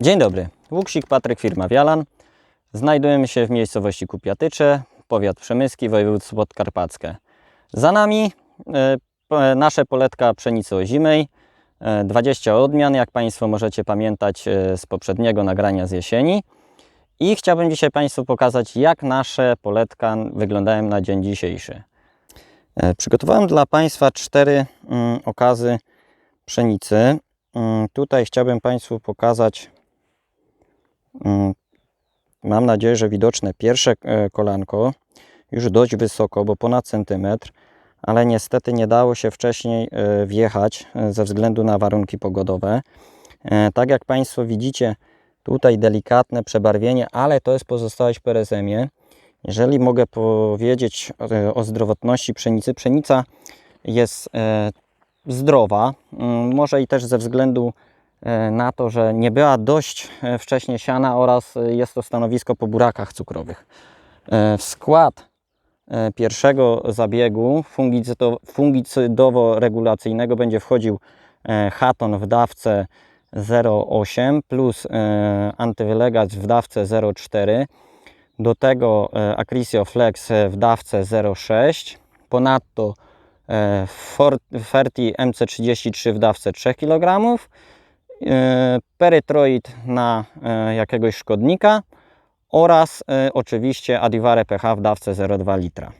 Dzień dobry, Łuksik Patryk, firma Wialan. Znajdujemy się w miejscowości Kupiatycze, powiat przemyski, województwo podkarpackie. Za nami e, p- nasze poletka pszenicy ozimej, e, 20 odmian, jak Państwo możecie pamiętać e, z poprzedniego nagrania z jesieni. I chciałbym dzisiaj Państwu pokazać, jak nasze poletka wyglądają na dzień dzisiejszy. E, Przygotowałem dla Państwa cztery mm, okazy pszenicy. Mm, Tutaj chciałbym Państwu pokazać Mam nadzieję, że widoczne pierwsze e, kolanko już dość wysoko, bo ponad centymetr, ale niestety nie dało się wcześniej e, wjechać e, ze względu na warunki pogodowe. Tak jak Państwo widzicie, tutaj delikatne przebarwienie, ale to jest pozostałość po rezemie. Jeżeli mogę powiedzieć o zdrowotności pszenicy, pszenica jest zdrowa, mm, może i też ze względu na to, że nie była dość e, wcześnie siana oraz e, jest to stanowisko po burakach cukrowych. E, W skład e, pierwszego zabiegu fungicydo- fungicydowo-regulacyjnego będzie wchodził e, Haton w dawce 0,8 plus e, antywylegacz w dawce 0,4 do tego e, Acrisio Flex w dawce 0,6 ponadto e, Ferti MC33 w dawce 3 kg e, perytroid na e, jakiegoś szkodnika oraz e, oczywiście Adivare PH w dawce 0,2 litra.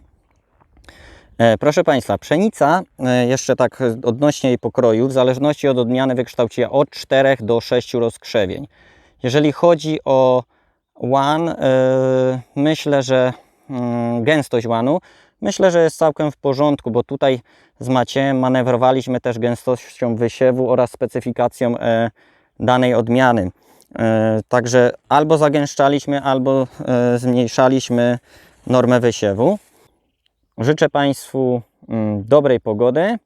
E, Proszę Państwa, pszenica, e, jeszcze tak e, odnośnie jej pokroju, w zależności od odmiany wykształciła od 4 do 6 rozkrzewień. Jeżeli chodzi o łan, e, myślę, że mm, gęstość łanu, myślę, że jest całkiem w porządku, bo tutaj z Maciejem manewrowaliśmy też gęstością wysiewu oraz specyfikacją e, danej odmiany. E, Także albo zagęszczaliśmy, albo e, zmniejszaliśmy normę wysiewu. Życzę Państwu mm, dobrej pogody,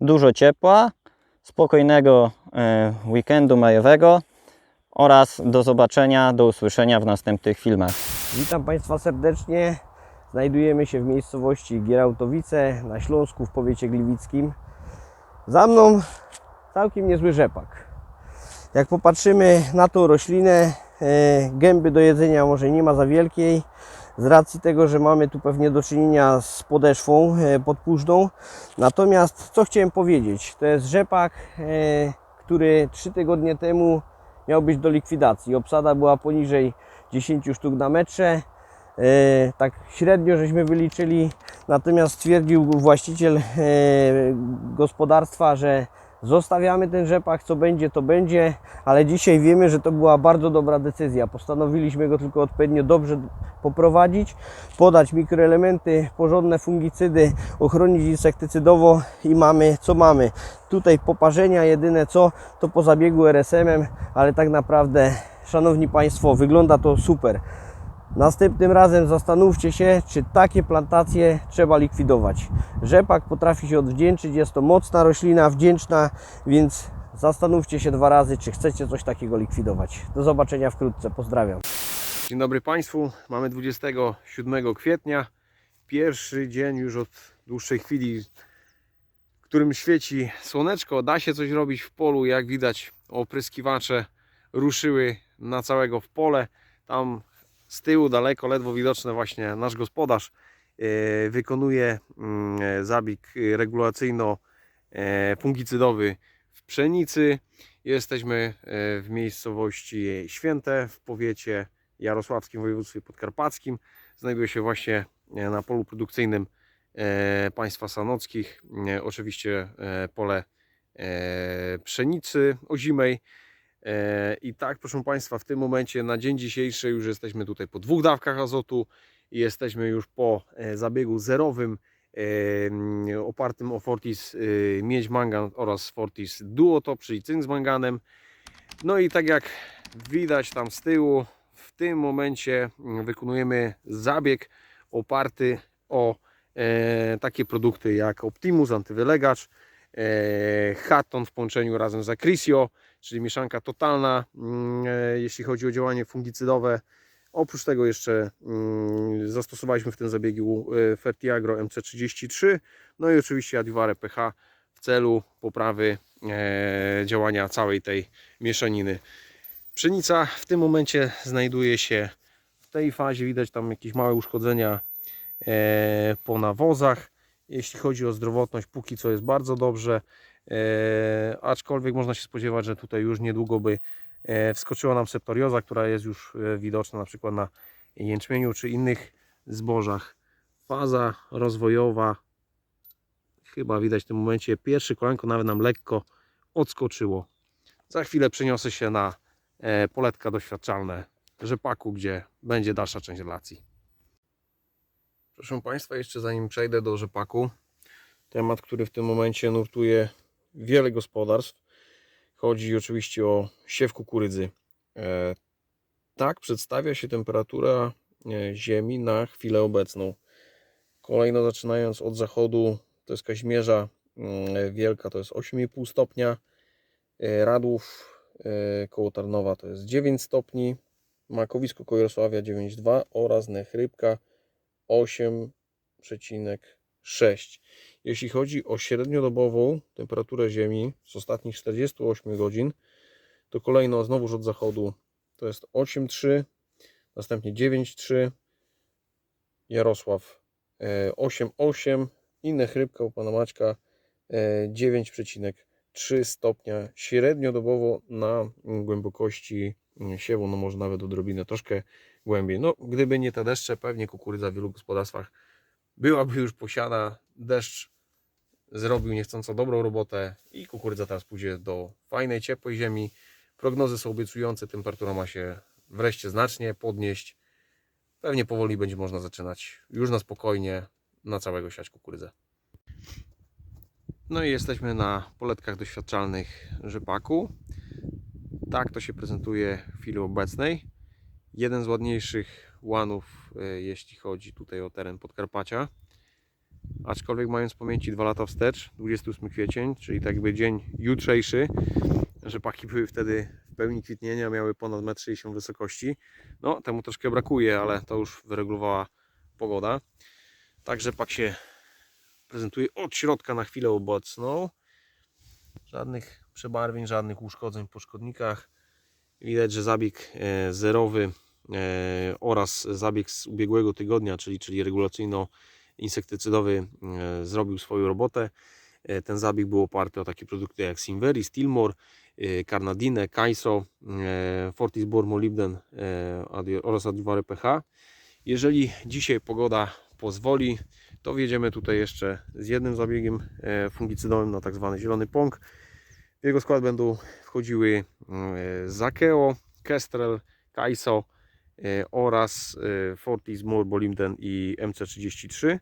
dużo ciepła, spokojnego weekendu majowego oraz do zobaczenia, do usłyszenia w następnych filmach. Witam Państwa serdecznie. Znajdujemy się w miejscowości Gierautowice na Śląsku w powiecie gliwickim. Za mną całkiem niezły rzepak. Jak popatrzymy na tą roślinę, e, gęby do jedzenia może nie ma za wielkiej, z racji tego, że mamy tu pewnie do czynienia z podeszwą e, podpóźną. Natomiast co chciałem powiedzieć, to jest rzepak, e, który 3 tygodnie temu miał być do likwidacji. Obsada była poniżej 10 sztuk na metrze. E, tak średnio żeśmy wyliczyli, natomiast stwierdził właściciel e, gospodarstwa, że zostawiamy ten rzepak, co będzie, to będzie, ale dzisiaj wiemy, że to była bardzo dobra decyzja. Postanowiliśmy go tylko odpowiednio dobrze poprowadzić, podać mikroelementy, porządne fungicydy, ochronić insektycydowo i mamy co mamy. Tutaj poparzenia jedyne co, to po zabiegu RSM-em, ale tak naprawdę, Szanowni Państwo, wygląda to super. Następnym razem zastanówcie się, czy takie plantacje trzeba likwidować. Rzepak potrafi się odwdzięczyć, jest to mocna roślina, wdzięczna, więc zastanówcie się dwa razy, czy chcecie coś takiego likwidować. Do zobaczenia wkrótce, pozdrawiam. Dzień dobry Państwu. Mamy 27 kwietnia. Pierwszy dzień już od dłuższej chwili, w którym świeci słoneczko. Da się coś robić w polu. Jak widać, opryskiwacze ruszyły na całego w pole. Tam z tyłu daleko, ledwo widoczne właśnie nasz gospodarz e, wykonuje mm, e, zabieg e, regulacyjno-fungicydowy w pszenicy. Jesteśmy w miejscowości Święte w powiecie Jarosławskim w województwie podkarpackim. Znajduje się właśnie na polu produkcyjnym państwa sanockich. Oczywiście pole pszenicy ozimej. E, I tak, proszę Państwa, w tym momencie na dzień dzisiejszy już jesteśmy tutaj po dwóch dawkach azotu i jesteśmy już po e, zabiegu zerowym e, opartym o Fortis miedź mangan oraz Fortis Duotop, czyli cynk z manganem. No i tak jak widać tam z tyłu, w tym momencie mm, wykonujemy zabieg oparty o takie produkty jak Optimus, antywylegacz, Hatton w połączeniu razem z Acrisio, czyli mieszanka totalna, mm, e, jeśli chodzi o działanie fungicydowe. Oprócz tego jeszcze mm, zastosowaliśmy w tym zabiegu e, Fertiagro MC33, no i oczywiście Adivare PH w celu poprawy e, działania całej tej mieszaniny. Pszenica w tym momencie znajduje się w tej fazie, widać tam jakieś małe uszkodzenia e, po nawozach. Jeśli chodzi o zdrowotność, póki co jest bardzo dobrze, e, aczkolwiek można się spodziewać, że tutaj już niedługo by e, wskoczyła nam septorioza, która jest już e, widoczna na przykład na jęczmieniu czy innych zbożach. Faza rozwojowa, chyba widać w tym momencie, pierwszy kolanko nawet nam lekko odskoczyło. Za chwilę przeniosę się na poletka doświadczalne rzepaku, gdzie będzie dalsza część relacji. Proszę Państwa, jeszcze zanim przejdę do rzepaku, temat, który w tym momencie nurtuje wiele gospodarstw. Chodzi oczywiście o siew kukurydzy. E, tak przedstawia się temperatura e, ziemi na chwilę obecną. Kolejno zaczynając od zachodu, to jest Kaźmierza mm, Wielka, to jest 8,5 stopnia. E, Radłów koło Tarnowa to jest 9 stopni. Makowisko koło Jarosławia 9,2 oraz Nechrybka 8,6. Jeśli chodzi o średniodobową temperaturę ziemi z ostatnich 48 godzin, to kolejno znowuż od zachodu to jest 8,3, następnie 9,3, Jarosław e, 8,8 i Nechrybka u Pana Maćka e, 9,3 stopnia średniodobowo na głębokości siewu, no może nawet odrobinę troszkę głębiej. No, gdyby nie te deszcze, pewnie kukurydza w wielu gospodarstwach byłaby już posiana. Deszcz zrobił niechcąco dobrą robotę i kukurydza teraz pójdzie do fajnej, ciepłej ziemi. Prognozy są obiecujące, temperatura ma się wreszcie znacznie podnieść. Pewnie powoli będzie można zaczynać już na spokojnie na całego siać kukurydzę. No i jesteśmy na poletkach doświadczalnych rzepaku. Tak to się prezentuje w chwili obecnej. Jeden z ładniejszych łanów, e, jeśli chodzi tutaj o teren Podkarpacia. Aczkolwiek mając w pamięci dwa lata wstecz, 28 kwiecień, czyli tak jakby dzień jutrzejszy, rzepaki były wtedy w pełni kwitnienia, miały ponad 1,60 m wysokości. No, temu troszkę brakuje, ale to już wyregulowała pogoda. Tak rzepak się prezentuje od środka na chwilę obecną. Żadnych przebarwień, żadnych uszkodzeń po szkodnikach. Widać, że zabieg e, zerowy oraz zabieg z ubiegłego tygodnia, czyli, czyli regulacyjno-insektycydowy e, zrobił swoją robotę. E, Ten zabieg był oparty o takie produkty jak Simveri, Stilmore, e, Carnadine, Kaiso, e, Fortis Bor Molybden e, adi- oraz Adjuvare PH. Jeżeli dzisiaj pogoda pozwoli, to wjedziemy tutaj jeszcze z jednym zabiegiem e, fungicydowym na tak zwany zielony pąk. W jego skład będą wchodziły e, Zakeo, Kestrel, Kaiso e, oraz e, Fortis Molybden i MC33.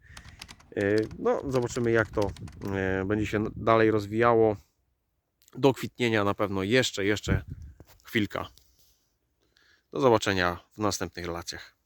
E, No, zobaczymy jak to e, będzie się dalej rozwijało. Do kwitnienia na pewno jeszcze, jeszcze chwilka. Do zobaczenia w następnych relacjach.